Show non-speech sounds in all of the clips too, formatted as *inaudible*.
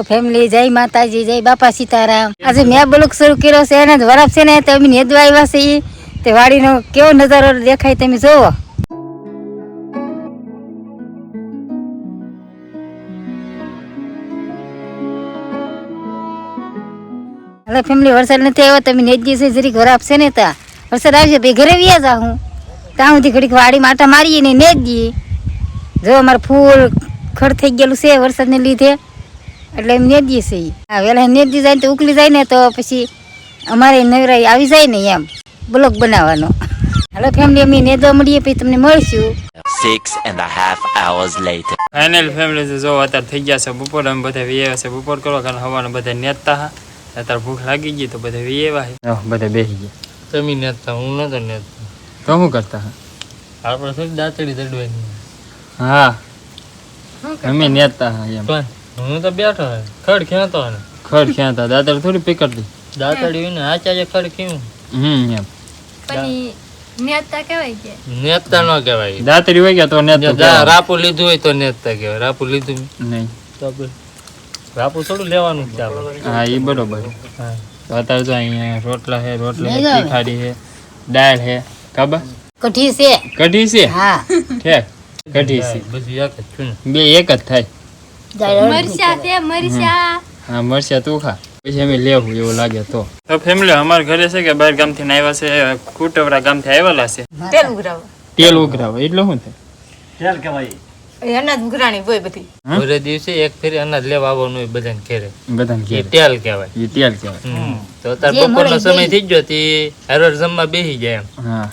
Hello family જય માતાજી, જય બાપા સીતારામ. આજે મેં બ્લોક શરૂ કર્યો છે એને વરફ છે ને, તો અમે નેદવા આવ્યા છે. તે વાડીનો કેવો નજારો દેખાય તમે જોવો. હવે ફેમિલી વરસાદ નથી આવ્યો તમે નેજી છે, જરીક વરાપ છે ને, તા વરસાદ આવશે પછી ઘરે વ્યા જા હું ત્યાં સુધી ઘડીક વાડી માટા મારીએ ને નેજી જો અમારે ફૂલ ખડ થઈ ગયેલું છે વરસાદને લીધે. એટલે એમ નેદીએ છે. હા વેલા નેદી જાય ને તો ઉકલી જાય ને તો પછી અમારે નવરાઈ આવી જાય ને એમ. બ્લોક બનાવવાનો. હાલો ફેમિલી અમે નેદવા મળીએ પછી તમને મળશું. Six and a half hours later. Final family જો અત્યારે થઈ ગયા છે બપોર અમે બધા વીએ છે બપોર કરો કારણ હવાના બધા નેતા હા અત્યારે ભૂખ લાગી ગઈ તો બધા વીએવા છે. બધા બેસી ગયા. તમે નેતા હું નતો નેતા તો શું કરતા? હા આપણે થોડી દાંતડી ચડવાની હા. અમે નેતા એમ. હું તો બેઠો હે ખડ ખેંતો ને. ખડ ખેંતા દાતર થોડી પીકડતી દાંતડી હોય ને જે ખડ ખેવું હમ એમ. નેતા કહેવાય કે? નેતા ન કહેવાય. દાતરી હોય ગયા તો નેતા રાપુ લીધું હોય તો નેતા કહેવાય. રાપુ લીધું નહીં. તો રાપુ થોડું લેવાનું જ છે હા એ બરોબર. હા. તો અત્યારે તો અહીંયા રોટલા છે રોટલા છે તીખારી છે દાળ છે. ખબર? કઢી છે. કઢી છે? હા. ઠેક. કઢી છે. બધું એક જ છું ને. બે એક જ થાય. મરચા છે મરચા. હા મરચા તું ખા. પછી અમે લેવું એવું લાગે તો. તો ફેમિલી અમારા ઘરે છે કે બહાર ગામથી આવ્યા છે કુટવરા ગામથી આવેલા છે? તેલ ઉઘરાવ. તેલ ઉઘરાવે. એટલે શું થાય? એ અનાજ ઉઘરાણી હોય બધી. હમ? દિવસે એક ફેરી અનાજ લેવા આવવાનું હોય બધાને ઘેરે. બધાને તેલ કહેવાય. એ તેલ કહેવાય. હમ. તો અત્યારે બપોરનો સમય થઈ ગયો તી હરવાર જમવા બેસી જાય એમ. હા.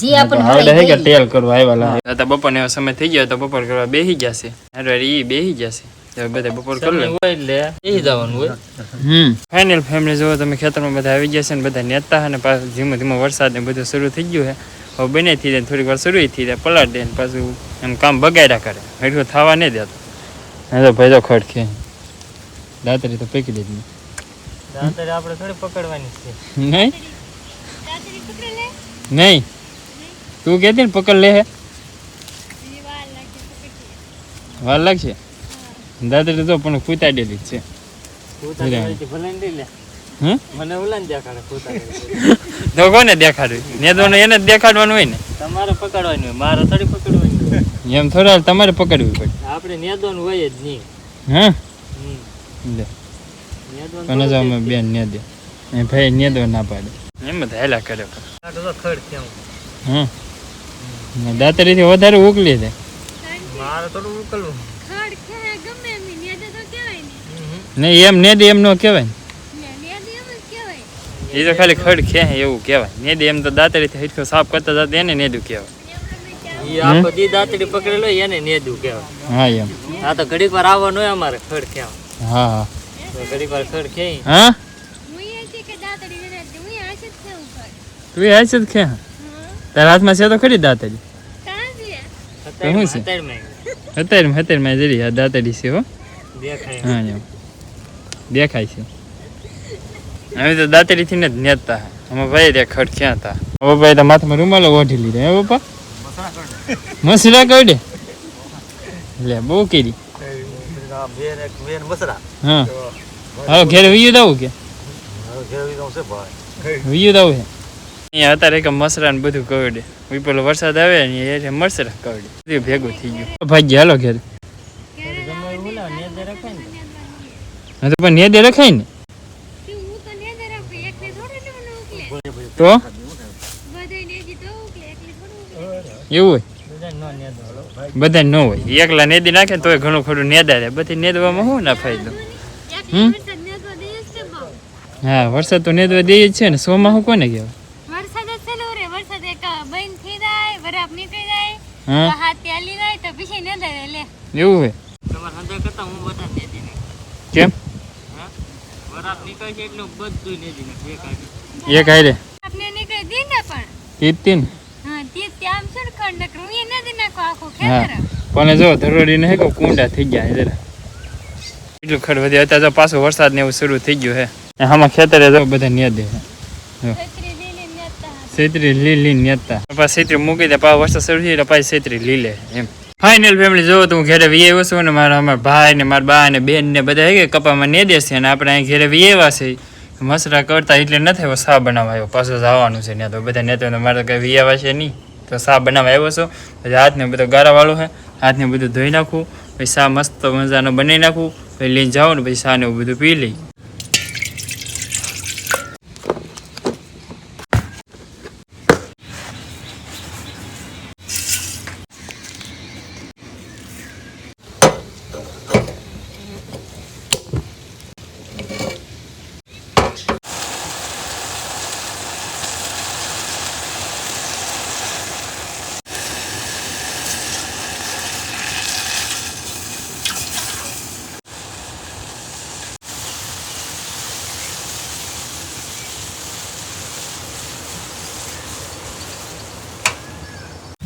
જી આપણે આવડે છે કે તેલ કરવા આવેલા તો બપોર ને સમય થઈ ગયો તો બપોર કરવા બેહી ગયા છે અરે ઈ બેહી ગયા છે તો બધા બપોર કરી લે. હોય એટલે એ જવાનું હોય. હમ. ફાઇનલ ફેમિલી જો તમે ખેતરમાં બધા આવી ગયા છે ને બધા નેતા અને પાછું ધીમો ધીમો વરસાદ ને બધું શરૂ થઈ ગયું છે હવે બને થઈ જાય થોડીક વાર શરૂ થઈ જાય. પલાટ દે ને પાછું એમ કામ બગાડ્યા કરે. એટલું થવા નહીં દેતો. હા તો ભાઈ તો ખડકે દાતરી તો પેકી દીધી. દાતરી આપણે થોડી પકડવાની છે. નહીં? નહીં? તું કહેતી ને પકડ લે હે. વાર લાગશે? દાદરી તો પણ કૂતાડેલી જ છે. ને મને દેખાડે *laughs* તો કોને નેદવાનું એને જ દેખાડવાનું હોય ને. તમારે પકડવાનું હોય મારે થોડી પકડવાની એમ થોડા તમારે પકડવી પડે. આપણે નેદવાનું હોય જ નહીં. હા. લે. કોને જાવ અમે બેન નેદે. એ ભાઈ નેદવા ના પાડે. એમ જ હેલા કરે ખડ કેમ હા? દાતરીથી વધારે ઉકલી છે મારે થોડું ઉકલવું. ખડ ખે ગમે એમ નેતા તો કહેવાય ને. નહીં એમ નેદે એમ ન કહેવાય એ તો ખાલી ખડ ખે એવું કહેવાય. નેદે એમ તો દાતરીથી હેઠો સાફ કરતા જતા એને નેદું કહેવાય. હા એમ. આ તો ઘડીક વાર આવવાનું હોય અમારે ખડ કેમ હા હા. ઘડીક વાર ખડ ખેઈ હા? હું એ છે કે દાતડી વિના હું એ હશે જ છે ઉપર. તું એ હાચી જ ખે તારા હાથમાં છે તો ખરી છે શું છે? અત્યારમાં અત્યારે અત્યારે મેં જરી આ દાંતડી છે હો. દેખાય. હા એમ દેખાય છે. હવે તો દાતરીથી ને જ નેતા અમે ભાઈ ત્યાં ખડ ક્યાં હતા? હવે ભાઈ તો માથામાં રૂમાલો ઓઢી લીધા. હે પપ્પા? મસરા કઈ લે બહુ કેરી. હા. હાલો ઘેર વિયું દાવું કે? વિયું દાવું હે અહીંયા અત્યારે કે મસરા ને બધું કવડે. પછી વરસાદ આવે ને એ મસરા કવડે. બધું ભેગું થઈ ગયું. ભાઈ હાલો ઘેર. હા તો પણ નેદે રખાય ને? તો? એવું હોય? બધા ન હોય. એકલા નેદી નાખે તોય ઘણું ખોટું નેદા રહે. બધી નેદવામાં શું ના ફાયદો? બહુ હા વરસાદ તો નેદવા દે જ છે ને. સોમાં હું કોને કહેવાય? ખંડ નકરું એ નદી નાખો આખું હા. પણ જો ધરોડી ને કહું કુંડા થઈ ગયા જરા. એટલું ખડ વધ્યા અત્યારે તો પાછો વરસાદ ને એવું શરૂ થઈ ગયું હે. આમાં ખેતરે જો બધા નેદે છે છત્રી નેતા લીલી નેતા. પાછા છેતરી મૂકી દે પાછો વરસાદ શરૂ થઈ પાછી છેતરી લીલે એમ. ફાઇનલ ફેમિલી જોવો તો હું ઘરે વી છું ને મારા અમારા ભાઈ ને મારા બા ને બેન ને બધા કે કપામાં ને દેશ છે અને આપણે અહીં ઘરે વી આવ્યા છે. મસરા કરતા એટલે નથી આવ્યો સા બનાવવા આવ્યો પાછો જવાનું છે ત્યાં તો. બધા ને તો મારે કઈ વીએવા છે નહીં. તો સા બનાવવા આવ્યો છો. પછી હાથને બધો ગારાવાળું છે હાથને બધું ધોઈ નાખું. પછી સા મસ્ત મજાનો બનાવી નાખું. પછી લઈને જાઉં ને પછી સા ને એવું બધું પી લઈ.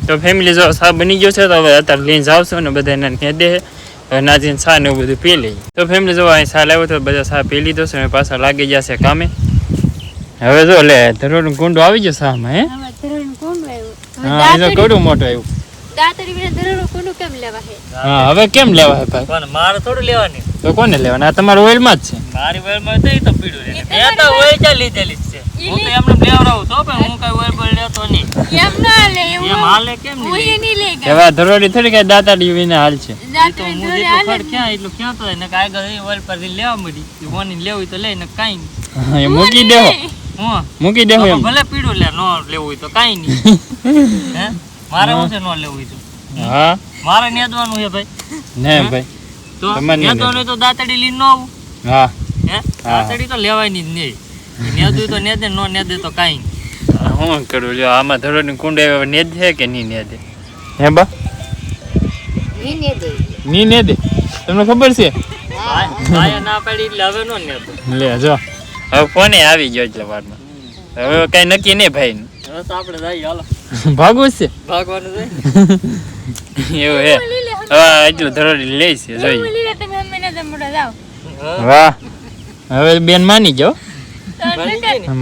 તો ફેમિલી જો સા બની ગયો છે તો હવે અત્યારે લઈને જાવ ને બધા એને ને દે હવે નાજીને સા ને એવું બધું પી લઈ તો ફેમિલી જો અહીં સા લાવ્યો તો બધા સા પી લીધો છે અને પાછા લાગી જશે કામે. હવે જો લે ધરોડ કુંડો આવી ગયો સામાં હે? એ તો કડું મોટું આવ્યું. દાતરી વિના ધરોણ કોનું કેમ લેવા હે હા હવે કેમ લેવા હે ભાઈ? પણ મારે થોડું લેવાની. તો કોને લેવાના? આ તમારા ઓઇલમાં જ છે. મારી વેલમાં તો એ તો પીડું રહે મેં તો ઓય ચા લીધેલી જ છે. હું તો એમને લેવડાવું તો પણ હું કઈ ઓય બોલ લેતો નહીં. એમ ના લે એમ હાલે કેમ હું નહીં એ નહીં લે ગઈ હવે ધરોડી થોડી કઈ દાતાડી વિના હાલ છે. તો હું જેટલું ખડ ક્યાં? એટલું ક્યાં તો ને કાગળ એ ઓલ પર લેવા મળી. ઓની લેવું હોય તો લે ને કાઈ નહીં. એ મૂકી દેવો હું? મૂકી દેવો એમ. ભલે પીડું લે નો લેવું હોય તો કાઈ નહીં. હે? મારે હું છે નો લેવું હોય તો? હા. મારે નેદવાનું છે ભાઈ. ને ભાઈ. તો તમારે નહીં. નેદવાનું હોય તો દાતડી લઈને ન આવું. હા. હે? દાતડી તો લેવાય નહીં. જ નહીં હોય તો નેદે નો નેદે તો કાંઈ હું કરું? જો આમાં ધરોડી ની કુંડે નેદ છે કે નહીં નેદે હે બા? ને દે. ની નેદે તમને ખબર છે? ભાઈ ના પાડી એટલે હવે નો નેદો લે જો. હવે ફોને આવી ગયો એટલે વારમાં? હવે કઈ નક્કી નહીં ભાઈ તો આપણે જઈએ હાલો. *laughs* ભાગવું જ ભાગવાનું છે. છે એવું હે. હવે એટલું ધરોડી તમે જાવ વાહ. હવે બેન માની જાઓ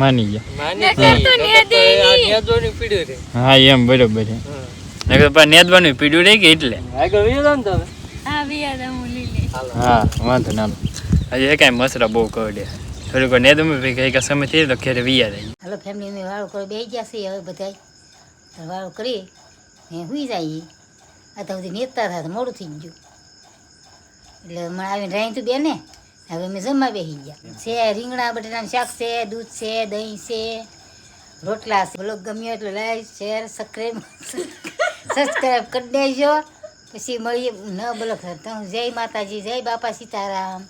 માની છે હા એમ બરોબર છે. નકર પણ નેદવાનું પીડ્યું રહી કે એટલે? જાઓ હા લે વાંધો ના. હજી એ કાંઈ મસરા બહુ કરડે. થોડીક વાર નેદમ ભાઈ કઈ સમય થઈ તો ખેરે વિયા રહી. હાલો ફેમિલી વાળો કરી બે ગયા છે હવે બધા વાળું કરી ને જાય જઈએ આ તો સુધી નેતા થાય તો મોડું થઈ ગયું. એટલે મને આવીને રાઈ તું બેને હવે અમે જમવા બેસી ગયા. છે રીંગણા બટેટાનું શાક છે દૂધ છે દહીં છે રોટલા છે. બ્લોગ ગમ્યો એટલે લાઈક શેર સબસ્ક્રાઈબ સબસ્ક્રાઈબ કરી દેજો. પછી મળીએ. ન બ્લોગ તો જય માતાજી જય બાપા સીતારામ.